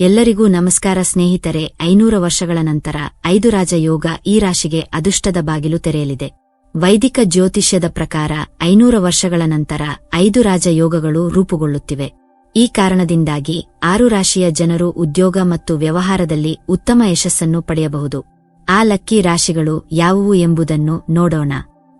ಎಲ್ಲರಿಗೂ ನಮಸ್ಕಾರ ಸ್ನೇಹಿತರೆ, ಐನೂರ ವರ್ಷಗಳ ನಂತರ ಐದು ರಾಜ ಯೋಗ ಈ ರಾಶಿಗೆ ಅದೃಷ್ಟದ ಬಾಗಿಲು ತೆರೆಯಲಿದೆ. ವೈದಿಕ ಜ್ಯೋತಿಷ್ಯದ ಪ್ರಕಾರ ಐನೂರ ವರ್ಷಗಳ ನಂತರ ಐದು ರಾಜ ಯೋಗಗಳು ರೂಪುಗೊಳ್ಳುತ್ತಿವೆ. ಈ ಕಾರಣದಿಂದಾಗಿ ಆರು ರಾಶಿಯ ಜನರು ಉದ್ಯೋಗ ಮತ್ತು ವ್ಯವಹಾರದಲ್ಲಿ ಉತ್ತಮ ಯಶಸ್ಸನ್ನು ಪಡೆಯಬಹುದು. ಆ ಲಕ್ಕಿ ರಾಶಿಗಳು ಯಾವುವು ಎಂಬುದನ್ನು ನೋಡೋಣ.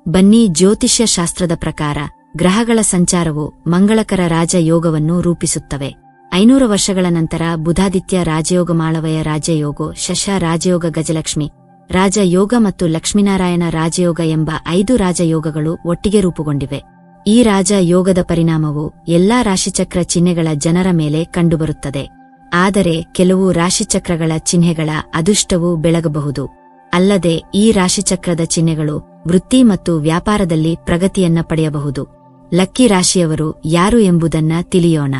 ಬನ್ನಿ ಜ್ಯೋತಿಷ್ಯ ಶಾಸ್ತ್ರದ ಪ್ರಕಾರ ಗ್ರಹಗಳ ಸಂಚಾರವು ಮಂಗಳಕರ ರಾಜ ಯೋಗವನ್ನು ರೂಪಿಸುತ್ತವೆ. ಐನೂರು ವರ್ಷಗಳ ನಂತರ ಬುಧಾದಿತ್ಯ ರಾಜಯೋಗ ಮಾಳವಯ ರಾಜಯೋಗೋ ಶಶ ರಾಜಯೋಗ ಗಜಲಕ್ಷ್ಮಿ ರಾಜಯೋಗ ಮತ್ತು ಲಕ್ಷ್ಮೀನಾರಾಯಣ ರಾಜಯೋಗ ಎಂಬ ಐದು ರಾಜಯೋಗಗಳು ಒಟ್ಟಿಗೆ ರೂಪುಗೊಂಡಿವೆ. ಈ ರಾಜಯೋಗದ ಪರಿಣಾಮವು ಎಲ್ಲಾ ರಾಶಿಚಕ್ರ ಚಿಹ್ನೆಗಳ ಜನರ ಮೇಲೆ ಕಂಡುಬರುತ್ತದೆ. ಆದರೆ ಕೆಲವು ರಾಶಿಚಕ್ರಗಳ ಚಿಹ್ನೆಗಳ ಅದೃಷ್ಟವು ಬೆಳಗಬಹುದು. ಅಲ್ಲದೆ ಈ ರಾಶಿಚಕ್ರದ ಚಿಹ್ನೆಗಳು ವೃತ್ತಿ ಮತ್ತು ವ್ಯಾಪಾರದಲ್ಲಿ ಪ್ರಗತಿಯನ್ನ ಪಡೆಯಬಹುದು. ಲಕ್ಕಿ ರಾಶಿಯವರು ಯಾರು ಎಂಬುದನ್ನ ತಿಳಿಯೋಣ.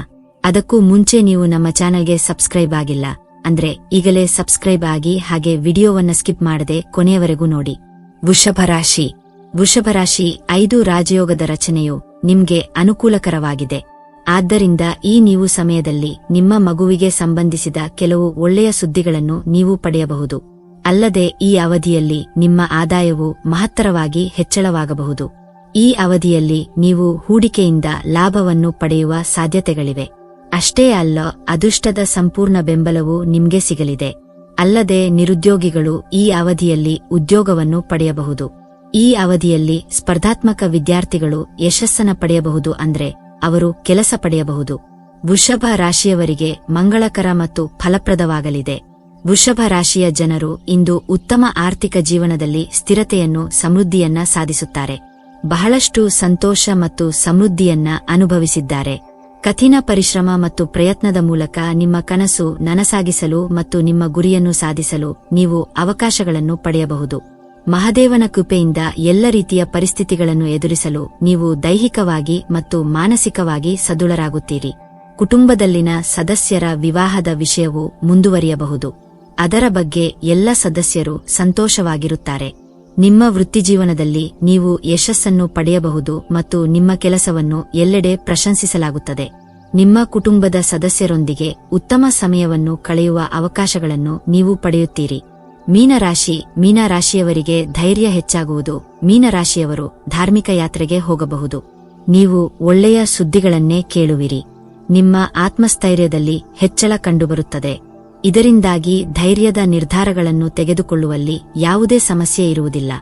ಅದಕ್ಕೂ ಮುಂಚೆ ನೀವು ನಮ್ಮ ಚಾನೆಲ್ಗೆ ಸಬ್ಸ್ಕ್ರೈಬ್ ಆಗಿಲ್ಲ, ಅಂದ್ರೆ ಈಗಲೇ ಸಬ್ಸ್ಕ್ರೈಬ್ ಆಗಿ ಹಾಗೆ ವಿಡಿಯೋವನ್ನ ಸ್ಕಿಪ್ ಮಾಡದೆ ಕೊನೆಯವರೆಗೂ ನೋಡಿ. ವೃಷಭ ರಾಶಿ. ವೃಷಭ ರಾಶಿ ಐದು ರಾಜಯೋಗದ ರಚನೆಯು ನಿಮ್ಗೆ ಅನುಕೂಲಕರವಾಗಿದೆ. ಆದ್ದರಿಂದ ಈ ನೀವು ಸಮಯದಲ್ಲಿ ನಿಮ್ಮ ಮಗುವಿಗೆ ಸಂಬಂಧಿಸಿದ ಕೆಲವು ಒಳ್ಳೆಯ ಸುದ್ದಿಗಳನ್ನು ನೀವು ಪಡೆಯಬಹುದು. ಅಲ್ಲದೆ ಈ ಅವಧಿಯಲ್ಲಿ ನಿಮ್ಮ ಆದಾಯವು ಮಹತ್ತರವಾಗಿ ಹೆಚ್ಚಳವಾಗಬಹುದು. ಈ ಅವಧಿಯಲ್ಲಿ ನೀವು ಹೂಡಿಕೆಯಿಂದ ಲಾಭವನ್ನು ಪಡೆಯುವ ಸಾಧ್ಯತೆಗಳಿವೆ. ಅಷ್ಟೇ ಅಲ್ಲ, ಅದೃಷ್ಟದ ಸಂಪೂರ್ಣ ಬೆಂಬಲವು ನಿಮ್ಗೆ ಸಿಗಲಿದೆ. ಅಲ್ಲದೆ ನಿರುದ್ಯೋಗಿಗಳು ಈ ಅವಧಿಯಲ್ಲಿ ಉದ್ಯೋಗವನ್ನು ಪಡೆಯಬಹುದು. ಈ ಅವಧಿಯಲ್ಲಿ ಸ್ಪರ್ಧಾತ್ಮಕ ವಿದ್ಯಾರ್ಥಿಗಳು ಯಶಸ್ಸನ್ನ ಪಡೆಯಬಹುದು ಅಂದ್ರೆ ಅವರು ಕೆಲಸ ಪಡೆಯಬಹುದು. ವೃಷಭ ರಾಶಿಯವರಿಗೆ ಮಂಗಳಕರ ಮತ್ತು ಫಲಪ್ರದವಾಗಲಿದೆ. ವೃಷಭ ರಾಶಿಯ ಜನರು ಇಂದು ಉತ್ತಮ ಆರ್ಥಿಕ ಜೀವನದಲ್ಲಿ ಸ್ಥಿರತೆಯನ್ನು, ಸಮೃದ್ಧಿಯನ್ನ ಸಾಧಿಸುತ್ತಾರೆ. ಬಹಳಷ್ಟು ಸಂತೋಷ ಮತ್ತು ಸಮೃದ್ಧಿಯನ್ನ ಅನುಭವಿಸಿದ್ದಾರೆ. ಕಠಿಣ ಪರಿಶ್ರಮ ಮತ್ತು ಪ್ರಯತ್ನದ ಮೂಲಕ ನಿಮ್ಮ ಕನಸು ನನಸಾಗಿಸಲು ಮತ್ತು ನಿಮ್ಮ ಗುರಿಯನ್ನು ಸಾಧಿಸಲು ನೀವು ಅವಕಾಶಗಳನ್ನು ಪಡೆಯಬಹುದು. ಮಹದೇವನ ಕೃಪೆಯಿಂದ ಎಲ್ಲ ರೀತಿಯ ಪರಿಸ್ಥಿತಿಗಳನ್ನು ಎದುರಿಸಲು ನೀವು ದೈಹಿಕವಾಗಿ ಮತ್ತು ಮಾನಸಿಕವಾಗಿ ಸದೃಢರಾಗುತ್ತೀರಿ. ಕುಟುಂಬದಲ್ಲಿನ ಸದಸ್ಯರ ವಿವಾಹದ ವಿಷಯವು ಮುಂದುವರಿಯಬಹುದು. ಅದರ ಬಗ್ಗೆ ಎಲ್ಲ ಸದಸ್ಯರು ಸಂತೋಷವಾಗಿರುತ್ತಾರೆ. ನಿಮ್ಮ ವೃತ್ತಿಜೀವನದಲ್ಲಿ ನೀವು ಯಶಸ್ಸನ್ನು ಪಡೆಯಬಹುದು ಮತ್ತು ನಿಮ್ಮ ಕೆಲಸವನ್ನು ಎಲ್ಲೆಡೆ ಪ್ರಶಂಸಿಸಲಾಗುತ್ತದೆ. ನಿಮ್ಮ ಕುಟುಂಬದ ಸದಸ್ಯರೊಂದಿಗೆ ಉತ್ತಮ ಸಮಯವನ್ನು ಕಳೆಯುವ ಅವಕಾಶಗಳನ್ನು ನೀವು ಪಡೆಯುತ್ತೀರಿ. ಮೀನರಾಶಿ, ಮೀನರಾಶಿಯವರಿಗೆ ಧೈರ್ಯ ಹೆಚ್ಚಾಗುವುದು. ಮೀನರಾಶಿಯವರು ಧಾರ್ಮಿಕ ಯಾತ್ರೆಗೆ ಹೋಗಬಹುದು. ನೀವು ಒಳ್ಳೆಯ ಸುದ್ದಿಗಳನ್ನೇ ಕೇಳುವಿರಿ. ನಿಮ್ಮ ಆತ್ಮಸ್ಥೈರ್ಯದಲ್ಲಿ ಹೆಚ್ಚಳ ಕಂಡುಬರುತ್ತದೆ. ಇದರಿಂದಾಗಿ ಧೈರ್ಯದ ನಿರ್ಧಾರಗಳನ್ನು ತೆಗೆದುಕೊಳ್ಳುವಲ್ಲಿ ಯಾವುದೇ ಸಮಸ್ಯೆ ಇರುವುದಿಲ್ಲ.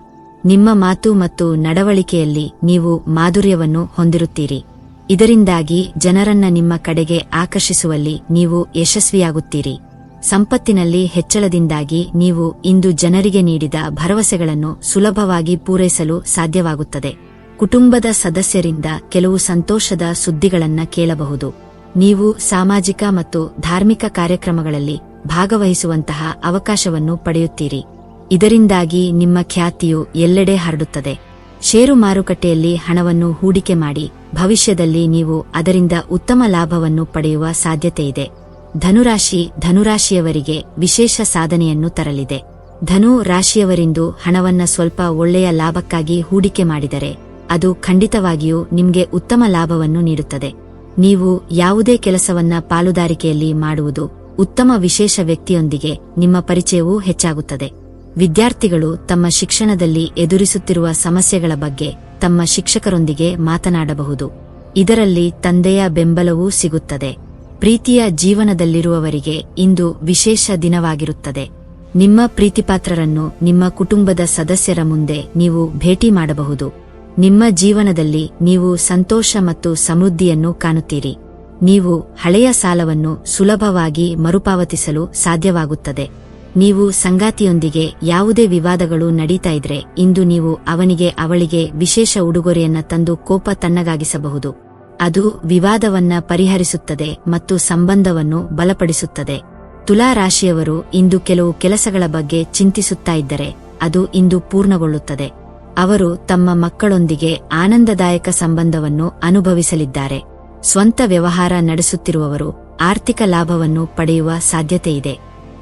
ನಿಮ್ಮ ಮಾತು ಮತ್ತು ನಡವಳಿಕೆಯಲ್ಲಿ ನೀವು ಮಾಧುರ್ಯವನ್ನು ಹೊಂದಿರುತ್ತೀರಿ. ಇದರಿಂದಾಗಿ ಜನರನ್ನ ನಿಮ್ಮ ಕಡೆಗೆ ಆಕರ್ಷಿಸುವಲ್ಲಿ ನೀವು ಯಶಸ್ವಿಯಾಗುತ್ತೀರಿ. ಸಂಪತ್ತಿನಲ್ಲಿ ಹೆಚ್ಚಳದಿಂದಾಗಿ ನೀವು ಇಂದು ಜನರಿಗೆ ನೀಡಿದ ಭರವಸೆಗಳನ್ನು ಸುಲಭವಾಗಿ ಪೂರೈಸಲು ಸಾಧ್ಯವಾಗುತ್ತದೆ. ಕುಟುಂಬದ ಸದಸ್ಯರಿಂದ ಕೆಲವು ಸಂತೋಷದ ಸುದ್ದಿಗಳನ್ನ ಕೇಳಬಹುದು. ನೀವು ಸಾಮಾಜಿಕ ಮತ್ತು ಧಾರ್ಮಿಕ ಕಾರ್ಯಕ್ರಮಗಳಲ್ಲಿ ಭಾಗವಹಿಸುವಂತಹ ಅವಕಾಶವನ್ನು ಪಡೆಯುತ್ತೀರಿ. ಇದರಿಂದಾಗಿ ನಿಮ್ಮ ಖ್ಯಾತಿಯು ಎಲ್ಲೆಡೆ ಹರಡುತ್ತದೆ. ಷೇರು ಮಾರುಕಟ್ಟೆಯಲ್ಲಿ ಹಣವನ್ನು ಹೂಡಿಕೆ ಮಾಡಿ ಭವಿಷ್ಯದಲ್ಲಿ ನೀವು ಅದರಿಂದ ಉತ್ತಮ ಲಾಭವನ್ನು ಪಡೆಯುವ ಸಾಧ್ಯತೆಯಿದೆ ಧನುರಾಶಿ ಧನುರಾಶಿಯವರಿಗೆ ವಿಶೇಷ ಸಾಧನೆಯನ್ನು ತರಲಿದೆ. ಧನು ರಾಶಿಯವರಿಂದು ಹಣವನ್ನ ಸ್ವಲ್ಪ ಒಳ್ಳೆಯ ಲಾಭಕ್ಕಾಗಿ ಹೂಡಿಕೆ ಮಾಡಿದರೆ ಅದು ಖಂಡಿತವಾಗಿಯೂ ನಿಮಗೆ ಉತ್ತಮ ಲಾಭವನ್ನು ನೀಡುತ್ತದೆ. ನೀವು ಯಾವುದೇ ಕೆಲಸವನ್ನ ಪಾಲುದಾರಿಕೆಯಲ್ಲಿ ಮಾಡುವುದು ಉತ್ತಮ ವಿಶೇಷ ವ್ಯಕ್ತಿಯೊಂದಿಗೆ ನಿಮ್ಮ ಪರಿಚಯವೂ ಹೆಚ್ಚಾಗುತ್ತದೆ. ವಿದ್ಯಾರ್ಥಿಗಳು ತಮ್ಮ ಶಿಕ್ಷಣದಲ್ಲಿ ಎದುರಿಸುತ್ತಿರುವ ಸಮಸ್ಯೆಗಳ ಬಗ್ಗೆ ತಮ್ಮ ಶಿಕ್ಷಕರೊಂದಿಗೆ ಮಾತನಾಡಬಹುದು. ಇದರಲ್ಲಿ ತಂದೆಯ ಬೆಂಬಲವೂ ಸಿಗುತ್ತದೆ. ಪ್ರೀತಿಯ ಜೀವನದಲ್ಲಿರುವವರಿಗೆ ಇಂದು ವಿಶೇಷ ದಿನವಾಗಿರುತ್ತದೆ. ನಿಮ್ಮ ಪ್ರೀತಿಪಾತ್ರರನ್ನು ನಿಮ್ಮ ಕುಟುಂಬದ ಸದಸ್ಯರ ಮುಂದೆ ನೀವು ಭೇಟಿ ಮಾಡಬಹುದು. ನಿಮ್ಮ ಜೀವನದಲ್ಲಿ ನೀವು ಸಂತೋಷ ಮತ್ತು ಸಮೃದ್ಧಿಯನ್ನು ಕಾಣುತ್ತೀರಿ. ನೀವು ಹಳೆಯ ಸಾಲವನ್ನು ಸುಲಭವಾಗಿ ಮರುಪಾವತಿಸಲು ಸಾಧ್ಯವಾಗುತ್ತದೆ. ನೀವು ಸಂಗಾತಿಯೊಂದಿಗೆ ಯಾವುದೇ ವಿವಾದಗಳು ನಡೀತಾ ಇದ್ರೆ ಇಂದು ನೀವು ಅವನಿಗೆ ಅವಳಿಗೆ ವಿಶೇಷ ಉಡುಗೊರೆಯನ್ನ ತಂದು ಕೋಪ ತಣ್ಣಗಾಗಿಸಬಹುದು ಅದು ವಿವಾದವನ್ನ ಪರಿಹರಿಸುತ್ತದೆ ಮತ್ತು ಸಂಬಂಧವನ್ನು ಬಲಪಡಿಸುತ್ತದೆ. ತುಲಾ ರಾಶಿಯವರು ಇಂದು ಕೆಲವು ಕೆಲಸಗಳ ಬಗ್ಗೆ ಚಿಂತಿಸುತ್ತಾ ಇದ್ದರೆ ಅದು ಇಂದು ಪೂರ್ಣಗೊಳ್ಳುತ್ತದೆ. ಅವರು ತಮ್ಮ ಮಕ್ಕಳೊಂದಿಗೆ ಆನಂದದಾಯಕ ಸಂಬಂಧವನ್ನು ಅನುಭವಿಸಲಿದ್ದಾರೆ. ಸ್ವಂತ ವ್ಯವಹಾರ ನಡೆಸುತ್ತಿರುವವರು ಆರ್ಥಿಕ ಲಾಭವನ್ನು ಪಡೆಯುವ ಸಾಧ್ಯತೆಯಿದೆ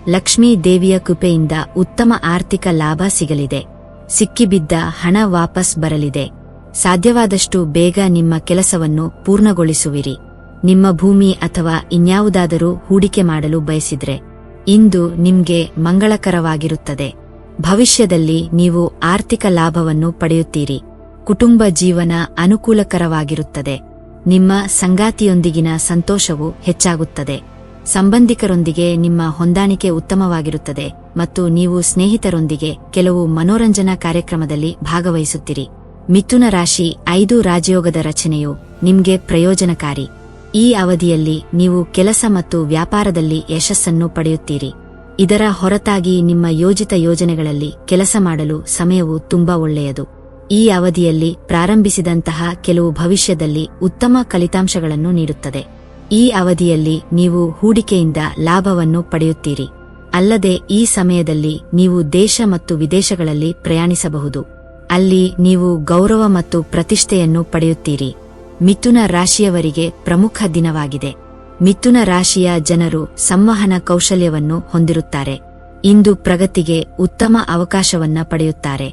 ಲಕ್ಷ್ಮೀ ದೇವಿಯ ಕೃಪೆಯಿಂದ ಉತ್ತಮ ಆರ್ಥಿಕ ಲಾಭ ಸಿಗಲಿದೆ. ಸಿಕ್ಕಿಬಿದ್ದ ಹಣ ವಾಪಸ್ ಬರಲಿದೆ. ಸಾಧ್ಯವಾದಷ್ಟು ಬೇಗ ನಿಮ್ಮ ಕೆಲಸವನ್ನು ಪೂರ್ಣಗೊಳಿಸುವಿರಿ. ನಿಮ್ಮ ಭೂಮಿ ಅಥವಾ ಇನ್ಯಾವುದಾದರೂ ಹೂಡಿಕೆ ಮಾಡಲು ಬಯಸಿದ್ರೆ, ಇಂದು ನಿಮ್ಗೆ ಮಂಗಳಕರವಾಗಿರುತ್ತದೆ. ಭವಿಷ್ಯದಲ್ಲಿ ನೀವು ಆರ್ಥಿಕ ಲಾಭವನ್ನು ಪಡೆಯುತ್ತೀರಿ. ಕುಟುಂಬ ಜೀವನ ಅನುಕೂಲಕರವಾಗಿರುತ್ತದೆ. ನಿಮ್ಮ ಸಂಗಾತಿಯೊಂದಿಗಿನ ಸಂತೋಷವು ಹೆಚ್ಚಾಗುತ್ತದೆ. ಸಂಬಂಧಿಕರೊಂದಿಗೆ ನಿಮ್ಮ ಹೊಂದಾಣಿಕೆ ಉತ್ತಮವಾಗಿರುತ್ತದೆ ಮತ್ತು ನೀವು ಸ್ನೇಹಿತರೊಂದಿಗೆ ಕೆಲವು ಮನೋರಂಜನಾ ಕಾರ್ಯಕ್ರಮದಲ್ಲಿ ಭಾಗವಹಿಸುತ್ತೀರಿ. ಮಿಥುನ ರಾಶಿ ಐದು ರಾಜಯೋಗದ ರಚನೆಯು ನಿಮ್ಗೆ ಪ್ರಯೋಜನಕಾರಿ. ಈ ಅವಧಿಯಲ್ಲಿ ನೀವು ಕೆಲಸ ಮತ್ತು ವ್ಯಾಪಾರದಲ್ಲಿ ಯಶಸ್ಸನ್ನು ಪಡೆಯುತ್ತೀರಿ. ಇದರ ಹೊರತಾಗಿ ನಿಮ್ಮ ಯೋಜಿತ ಯೋಜನೆಗಳಲ್ಲಿ ಕೆಲಸ ಮಾಡಲು ಸಮಯವು ತುಂಬಾ ಒಳ್ಳೆಯದು. ಈ ಅವಧಿಯಲ್ಲಿ ಪ್ರಾರಂಭಿಸಿದಂತಹ ಕೆಲವು ಭವಿಷ್ಯದಲ್ಲಿ ಉತ್ತಮ ಫಲಿತಾಂಶಗಳನ್ನು ನೀಡುತ್ತದೆ. ಈ ಅವಧಿಯಲ್ಲಿ ನೀವು ಹೂಡಿಕೆಯಿಂದ ಲಾಭವನ್ನು ಪಡೆಯುತ್ತೀರಿ. ಅಲ್ಲದೆ ಈ ಸಮಯದಲ್ಲಿ ನೀವು ದೇಶ ಮತ್ತು ವಿದೇಶಗಳಲ್ಲಿ ಪ್ರಯಾಣಿಸಬಹುದು. ಅಲ್ಲಿ ನೀವು ಗೌರವ ಮತ್ತು ಪ್ರತಿಷ್ಠೆಯನ್ನು ಪಡೆಯುತ್ತೀರಿ. ಮಿಥುನ ರಾಶಿಯವರಿಗೆ ಪ್ರಮುಖ ದಿನವಾಗಿದೆ. ಮಿಥುನ ರಾಶಿಯ ಜನರು ಸಂವಹನ ಕೌಶಲ್ಯವನ್ನು ಹೊಂದಿರುತ್ತಾರೆ. ಇಂದು ಪ್ರಗತಿಗೆ ಉತ್ತಮ ಅವಕಾಶವನ್ನ ಪಡೆಯುತ್ತಾರೆ.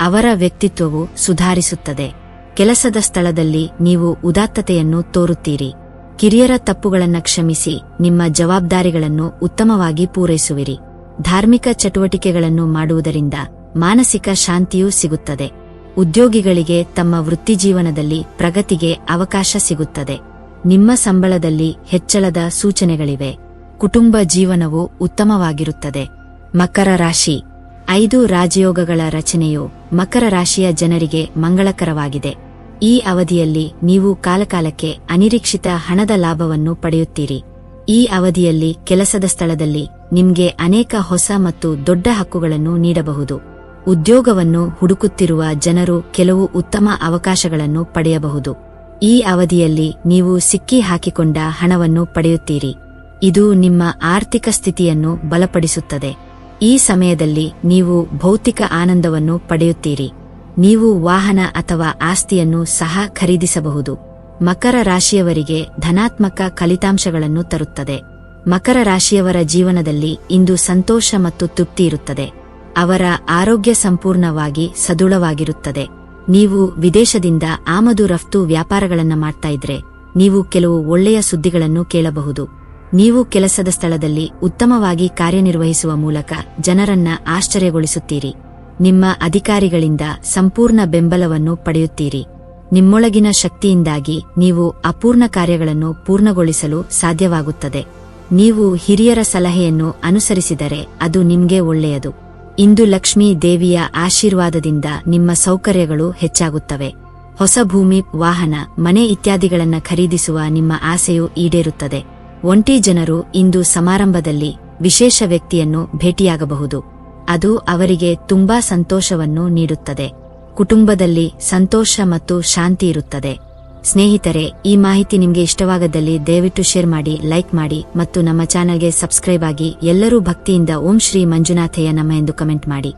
ಅವರ ವ್ಯಕ್ತಿತ್ವವು ಸುಧಾರಿಸುತ್ತದೆ. ಕೆಲಸದ ಸ್ಥಳದಲ್ಲಿ ನೀವು ಉದಾತ್ತತೆಯನ್ನು ತೋರುತ್ತೀರಿ. ಕಿರಿಯರ ತಪ್ಪುಗಳನ್ನು ಕ್ಷಮಿಸಿ, ನಿಮ್ಮ ಜವಾಬ್ದಾರಿಗಳನ್ನು ಉತ್ತಮವಾಗಿ ಪೂರೈಸುವಿರಿ. ಧಾರ್ಮಿಕ ಚಟುವಟಿಕೆಗಳನ್ನು ಮಾಡುವುದರಿಂದ ಮಾನಸಿಕ ಶಾಂತಿಯೂ ಸಿಗುತ್ತದೆ. ಉದ್ಯೋಗಿಗಳಿಗೆ ತಮ್ಮ ವೃತ್ತಿಜೀವನದಲ್ಲಿ ಪ್ರಗತಿಗೆ ಅವಕಾಶ ಸಿಗುತ್ತದೆ. ನಿಮ್ಮ ಸಂಬಳದಲ್ಲಿ ಹೆಚ್ಚಳದ ಸೂಚನೆಗಳಿವೆ. ಕುಟುಂಬ ಜೀವನವು ಉತ್ತಮವಾಗಿರುತ್ತದೆ. ಮಕರ ರಾಶಿ. ಐದು ರಾಜಯೋಗಗಳ ರಚನೆಯು ಮಕರ ರಾಶಿಯ ಜನರಿಗೆ ಮಂಗಳಕರವಾಗಿದೆ. ಈ ಅವಧಿಯಲ್ಲಿ ನೀವು ಕಾಲಕಾಲಕ್ಕೆ ಅನಿರೀಕ್ಷಿತ ಹಣದ ಲಾಭವನ್ನು ಪಡೆಯುತ್ತೀರಿ. ಈ ಅವಧಿಯಲ್ಲಿ ಕೆಲಸದ ಸ್ಥಳದಲ್ಲಿ ನಿಮಗೆ ಅನೇಕ ಹೊಸ ಮತ್ತು ದೊಡ್ಡ ಹಕ್ಕುಗಳನ್ನು ನೀಡಬಹುದು. ಉದ್ಯೋಗವನ್ನು ಹುಡುಕುತ್ತಿರುವ ಜನರು ಕೆಲವು ಉತ್ತಮ ಅವಕಾಶಗಳನ್ನು ಪಡೆಯಬಹುದು. ಈ ಅವಧಿಯಲ್ಲಿ ನೀವು ಸಿಕ್ಕಿ ಹಾಕಿಕೊಂಡ ಹಣವನ್ನು ಪಡೆಯುತ್ತೀರಿ. ಇದು ನಿಮ್ಮ ಆರ್ಥಿಕ ಸ್ಥಿತಿಯನ್ನು ಬಲಪಡಿಸುತ್ತದೆ. ಈ ಸಮಯದಲ್ಲಿ ನೀವು ಭೌತಿಕ ಆನಂದವನ್ನು ಪಡೆಯುತ್ತೀರಿ. ನೀವು ವಾಹನ ಅಥವಾ ಆಸ್ತಿಯನ್ನು ಸಹ ಖರೀದಿಸಬಹುದು. ಮಕರ ರಾಶಿಯವರಿಗೆ ಧನಾತ್ಮಕ ಫಲಿತಾಂಶಗಳನ್ನು ತರುತ್ತದೆ. ಮಕರ ರಾಶಿಯವರ ಜೀವನದಲ್ಲಿ ಇಂದು ಸಂತೋಷ ಮತ್ತು ತೃಪ್ತಿ ಇರುತ್ತದೆ. ಅವರ ಆರೋಗ್ಯ ಸಂಪೂರ್ಣವಾಗಿ ಸದೃಢವಾಗಿರುತ್ತದೆ. ನೀವು ವಿದೇಶದಿಂದ ಆಮದು ರಫ್ತು ವ್ಯಾಪಾರಗಳನ್ನು ಮಾಡ್ತಾ ಇದ್ರೆ ನೀವು ಕೆಲವು ಒಳ್ಳೆಯ ಸುದ್ದಿಗಳನ್ನು ಕೇಳಬಹುದು. ನೀವು ಕೆಲಸದ ಸ್ಥಳದಲ್ಲಿ ಉತ್ತಮವಾಗಿ ಕಾರ್ಯನಿರ್ವಹಿಸುವ ಮೂಲಕ ಜನರನ್ನ ಆಶ್ಚರ್ಯಗೊಳಿಸುತ್ತೀರಿ. ನಿಮ್ಮ ಅಧಿಕಾರಿಗಳಿಂದ ಸಂಪೂರ್ಣ ಬೆಂಬಲವನ್ನು ಪಡೆಯುತ್ತೀರಿ. ನಿಮ್ಮೊಳಗಿನ ಶಕ್ತಿಯಿಂದಾಗಿ ನೀವು ಅಪೂರ್ಣ ಕಾರ್ಯಗಳನ್ನು ಪೂರ್ಣಗೊಳಿಸಲು ಸಾಧ್ಯವಾಗುತ್ತದೆ. ನೀವು ಹಿರಿಯರ ಸಲಹೆಯನ್ನು ಅನುಸರಿಸಿದರೆ ಅದು ನಿಮಗೆ ಒಳ್ಳೆಯದು. ಇಂದು ಲಕ್ಷ್ಮೀ ದೇವಿಯ ಆಶೀರ್ವಾದದಿಂದ ನಿಮ್ಮ ಸೌಕರ್ಯಗಳು ಹೆಚ್ಚಾಗುತ್ತವೆ. ಹೊಸ ಭೂಮಿ, ವಾಹನ, ಮನೆ ಇತ್ಯಾದಿಗಳನ್ನು ಖರೀದಿಸುವ ನಿಮ್ಮ ಆಸೆಯು ಈಡೇರುತ್ತದೆ. ಒಂಟಿ ಜನರು ಇಂದು ಸಮಾರಂಭದಲ್ಲಿ ವಿಶೇಷ ವ್ಯಕ್ತಿಯನ್ನು ಭೇಟಿಯಾಗಬಹುದು. ಅದು ಅವರಿಗೆ ತುಂಬಾ ಸಂತೋಷವನ್ನು ನೀಡುತ್ತದೆ. ಕುಟುಂಬದಲ್ಲಿ ಸಂತೋಷ ಮತ್ತು ಶಾಂತಿ ಇರುತ್ತದೆ. ಸ್ನೇಹಿತರೆ, ಈ ಮಾಹಿತಿ ನಿಮಗೆ ಇಷ್ಟವಾಗದಲ್ಲಿ ದಯವಿಟ್ಟು ಶೇರ್ ಮಾಡಿ, ಲೈಕ್ ಮಾಡಿ ಮತ್ತು ನಮ್ಮ ಚಾನೆಲ್ಗೆ ಸಬ್ಸ್ಕ್ರೈಬ್ ಆಗಿ ಎಲ್ಲರೂ ಭಕ್ತಿಯಿಂದ ಓಂ ಶ್ರೀ ಮಂಜುನಾಥಯ್ಯ ನಮ್ಮ ಎಂದು ಕಮೆಂಟ್ ಮಾಡಿ.